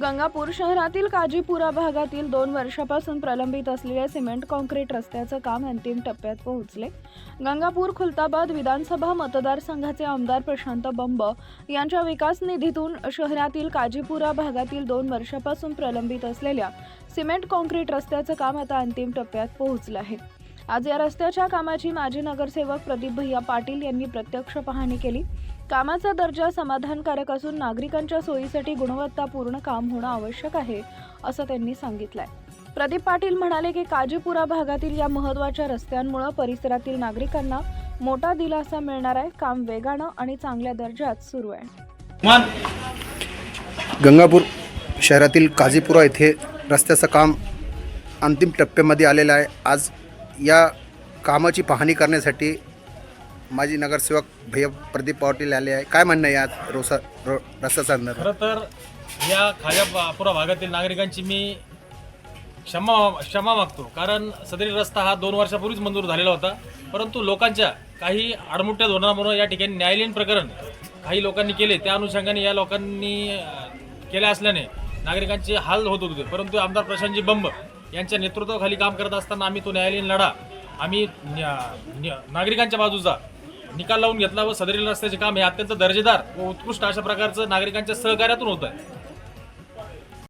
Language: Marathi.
गंगापूर शहरातील काजीपुरा भागातील दोन वर्षापासून प्रलंबित असलेले सिमेंट कॉन्क्रीट रस्त्याचं काम अंतिम टप्प्यात पोहोचले. गंगापूर खुलताबाद विधानसभा मतदारसंघाचे आमदार प्रशांत बंब यांच्या विकास निधीतून शहरातील काजीपुरा भागातील दोन वर्षापासून प्रलंबित असलेल्या सिमेंट कॉन्क्रीट रस्त्याचं काम आता अंतिम टप्प्यात पोहोचलं आहे. आज या रस्त्याच्या कामाची माजी नगरसेवक प्रदीप भैया पाटील यांनी प्रत्यक्ष पाहणी केली. कामाचा दर्जा समाधानकारक असून नागरिकांच्या सोयीसाठी गुणवत्तापूर्ण काम होणं आवश्यक आहे असं त्यांनी सांगितलंय. प्रदीप पाटील म्हणाले की काजीपुरा भागातील या महत्त्वाच्या रस्त्यांमुळे परिसरातील नागरिकांना मोठा दिलासा मिळणार आहे काम वेगानं आणि चांगल्या दर्जात सुरू आहे. गंगापूर शहरातील काझीपुरा येथे रस्त्याचं काम अंतिम टप्प्यामध्ये आलेलं आहे. आज या कामाची पाहणी करण्यासाठी माजी नगरसेवक भैया प्रदीप पाटील आले आहे. काय म्हणणं आहे आज रोसा रो रस्त्या संदर्भात खरं तर या खाजापुरा भागातील नागरिकांची मी क्षमा क्षमा मागतो. कारण सदरील रस्ता हा दोन वर्षापूर्वीच मंजूर झालेला होता. परंतु लोकांच्या काही आडमुठ्या धोरणामुळे या ठिकाणी न्यायालयीन प्रकरण काही लोकांनी केले त्या अनुषंगाने या लोकांनी केल्या असल्याने नागरिकांचे हाल होत होते. परंतु आमदार प्रशांतजी बंब यांच्या नेतृत्वाखाली काम करत असताना आम्ही तो न्यायालयीन लढा आम्ही न्या- न्या- नागरिकांच्या बाजूचा निकाल लावून घेतला व सदरील रस्त्याचे काम हे अत्यंत दर्जेदार व उत्कृष्ट अशा प्रकारचं नागरिकांच्या सहकार्यातून होत आहे